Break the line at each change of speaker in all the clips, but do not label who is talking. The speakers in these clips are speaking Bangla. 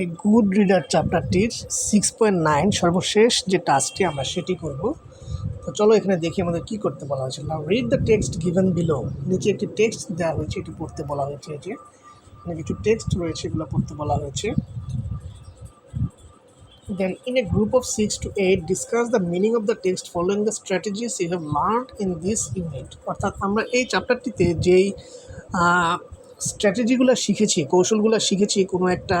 এ গুড রিডার চ্যাপ্টারটির সিক্স পয়েন্ট নাইন সর্বশেষ যে টাস্কটি আমরা সেটি করব। তো চলো এখানে দেখি আমাদের কি করতে বলা হয়েছে। না read the text given below নিচে একটি টেক্সট দেওয়া হয়েছে এটি পড়তে বলা হয়েছে যে। এখানে কিছু টেক্সট রয়েছে এগুলো পড়তে বলা হয়েছে। Then, in a group of 6 to 8, discuss the meaning of the text following the strategies you have learned in this unit. অর্থাৎ আমরা এই চ্যাপ্টারটিতে যেই স্ট্র্যাটেজিগুলো শিখেছি, কৌশলগুলো শিখেছি কোনো একটা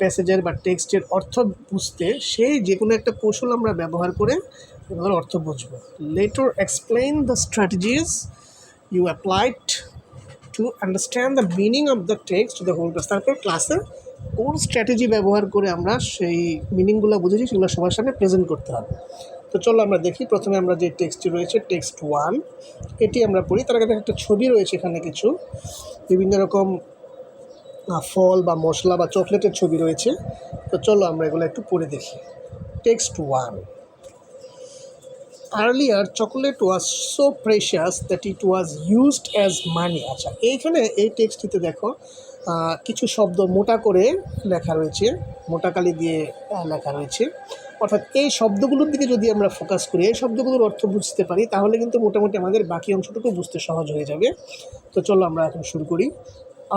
প্যাসেজের বা টেক্সটের অর্থ বুঝতে, সেই যে কোনো একটা কৌশল আমরা ব্যবহার করে এগুলোর অর্থ বুঝব। Later explain the strategies you applied to understand the meaning of the text the whole class তারপর ক্লাসে কোন স্ট্র্যাটেজি ব্যবহার করে আমরা সেই মিনিংগুলো বুঝেছি, সেগুলো সবার সামনে প্রেজেন্ট করতে হবে। তো চলো আমরা দেখি। প্রথমে আমরা যে টেক্সটটি রয়েছে টেক্সট ওয়ান এটি আমরা পড়ি। তার কাছে একটা ছবি রয়েছে এখানে কিছু। বিভিন্ন রকম ফল বা মশলা বা চকলেটের ছবি রয়েছে। তো চলো আমরা এগুলো একটু পড়ে দেখি। Text one earlier chocolate was so precious that it was used as money আচ্ছা এইখানে এই টেক্সটটিতে দেখো কিছু শব্দ মোটা করে লেখা রয়েছে মোটা কালি দিয়ে লেখা রয়েছে। অর্থাৎ এই শব্দগুলোর দিকে যদি আমরা ফোকাস করি, এই শব্দগুলোর অর্থ বুঝতে পারি, তাহলে কিন্তু মোটামুটি আমাদের বাকি অংশটুকু বুঝতে সহজ হয়ে যাবে। তো চলো আমরা এখন শুরু করি।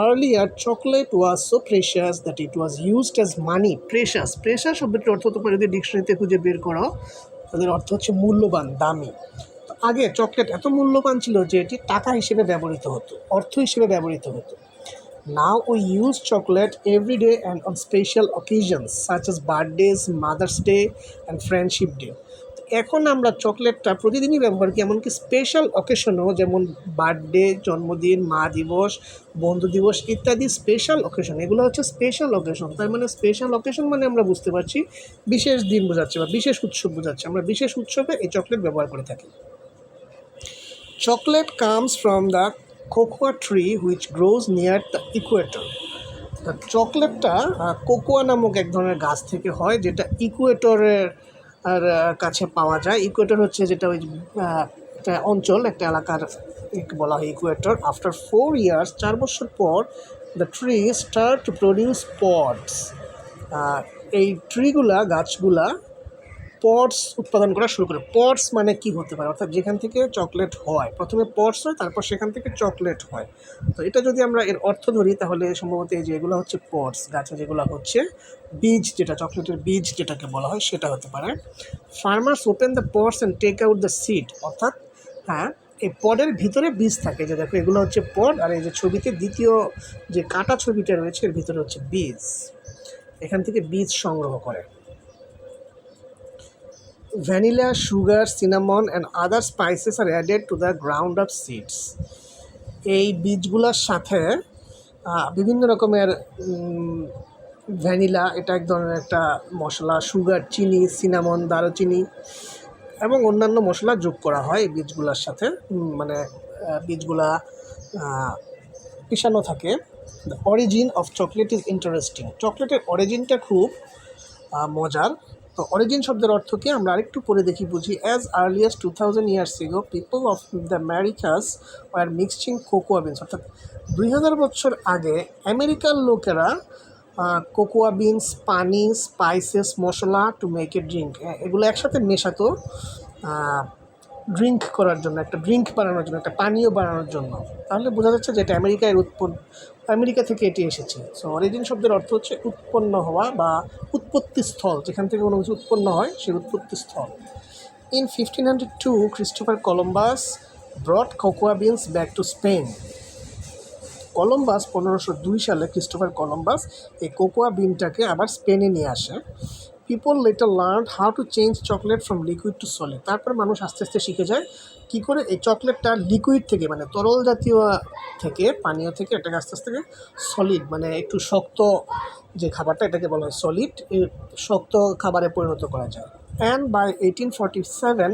Earlier chocolate was so precious that it was used as money precious precious শব্দটির অর্থ তোমরা যদি ডিকশনারিতে খুঁজে বের করো। তাদের অর্থ হচ্ছে মূল্যবান, দামি। আগে চকলেট এত মূল্যবান ছিল যে এটি টাকা হিসেবে ব্যবহৃত হতো, অর্থ হিসেবে ব্যবহৃত হতো। Now we use chocolate every day and on special occasions such as birthdays mother's day and friendship day এখন আমরা চকলেটটা প্রতিদিনই ব্যবহার করি, এমনকি স্পেশাল অকেশনও যেমন বার্থডে জন্মদিন, মা দিবস, বন্ধু দিবস ইত্যাদি স্পেশাল অকেশন এগুলো হচ্ছে স্পেশাল অকেশন তার মানে স্পেশাল অকেশন মানে আমরা বুঝতে পারছি বিশেষ দিন বোঝাচ্ছে বা বিশেষ উৎসব বোঝাচ্ছে, আমরা বিশেষ উৎসবে এই চকলেট ব্যবহার করে থাকি। Chocolate comes from the cocoa tree grows near the equator তা চকলেটটা কোকোয়া নামক এক ধরনের গাছ থেকে হয়, যেটা ইকুয়েটরের আর কাছে পাওয়া যায়। ইকুয়েটর হচ্ছে যেটা ওই একটা অঞ্চল, একটা এলাকার বলা হয় ইকুয়েটর। আফটার ফোর ইয়ার্স চার বছর পর the tree start to produce pods এই ট্রিগুলা গাছগুলা পটস উৎপাদন করা শুরু করে। পটস মানে কি হতে পারে? অর্থাৎ যেখান থেকে চকলেট হয়। প্রথমে পটস হয়, তারপর সেখান থেকে চকলেট হয়। তো এটা যদি আমরা এর অর্থ ধরি, তাহলে সম্ভবত এই যে এগুলো হচ্ছে পটস, গাছে যেগুলো হচ্ছে বীজ যেটা, চকলেটের বীজ যেটাকে বলা হয়, সেটা হতে পারে। Farmers open the pods and take out the seed অর্থাৎ হ্যাঁ এই পডের ভিতরে বীজ থাকে। যে দেখো, এগুলো হচ্ছে পড আর এই যে ছবিতে দ্বিতীয় যে কাটা ছবিটা রয়েছে, এর ভিতরে হচ্ছে বীজ। এখান থেকে বীজ সংগ্রহ করে। Vanilla, sugar, cinnamon and other spices are added to the ground up seeds. এই বীজগুলোর সাথে বিভিন্ন রকমের ভ্যানিলা এটা এক ধরনের একটা মশলা সুগার চিনি সিনামন দারুচিনি এবং অন্যান্য মশলা যোগ করা হয় এই বীজগুলোর সাথে। মানে বীজগুলা পিষানো থাকে। The origin of chocolate is interesting চকলেটের অরিজিনটা খুব মজার। তো অরিজিন শব্দের অর্থ কি আমরা আরেকটু পরে দেখি, বুঝি? As early as two thousand years ago people of the Americas are mixing cocoa beans অর্থাৎ দুই হাজার বছর আগে আমেরিকার লোকেরা কোকোয়া বিনস পানি স্পাইসেস মশলা টু মেক এ ড্রিঙ্ক এগুলো একসাথে মেশাতো ড্রিঙ্ক করার জন্য, একটা ড্রিঙ্ক বানানোর জন্য, একটা পানীয় বানানোর জন্য। তাহলে বোঝা যাচ্ছে যে এটা আমেরিকায় উৎপন্ন, আমেরিকা থেকে এটি এসেছে। সো অরিজিন শব্দের অর্থ হচ্ছে উৎপন্ন হওয়া বা উৎপত্তি স্থল। যেখান থেকে কোনো কিছু উৎপন্ন হয় সেই উৎপত্তি স্থল। In fifteen hundred two Christopher Columbus brought cocoa beans back to Spain Columbus পনেরোশো দুই সালে ক্রিস্টোফার কলম্বাস এই কোকোয়া বিনটাকে আবার স্পেনে নিয়ে আসে। People later learn how to change chocolate from liquid to solid তারপর মানুষ আস্তে আস্তে শিখে যায় কী করে এই চকলেটটা লিকুইড থেকে মানে তরল জাতীয় থেকে, পানীয় থেকে, এটাকে আস্তে আস্তে সলিড মানে একটু শক্ত যে খাবারটা এটাকে বলা হয় সলিড শক্ত খাবারে পরিণত করা যায়। And by eighteen forty seven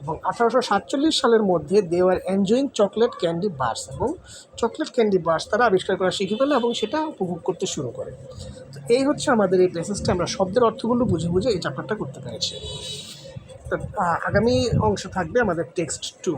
এবং আঠারোশো সাতচল্লিশ সালের মধ্যে they are enjoying chocolate candy bars এবং চকলেট ক্যান্ডি বার্স তারা আবিষ্কার করা শিখে ফেলে এবং সেটা উপভোগ করতে শুরু করে। এই হচ্ছে আমাদের এই প্লেসেসটা আমরা শব্দের অর্থগুলো বুঝে বুঝে এই চ্যাপ্টারটা করতে পেরেছি। আগামী অংশ থাকবে আমাদের টেক্সট টু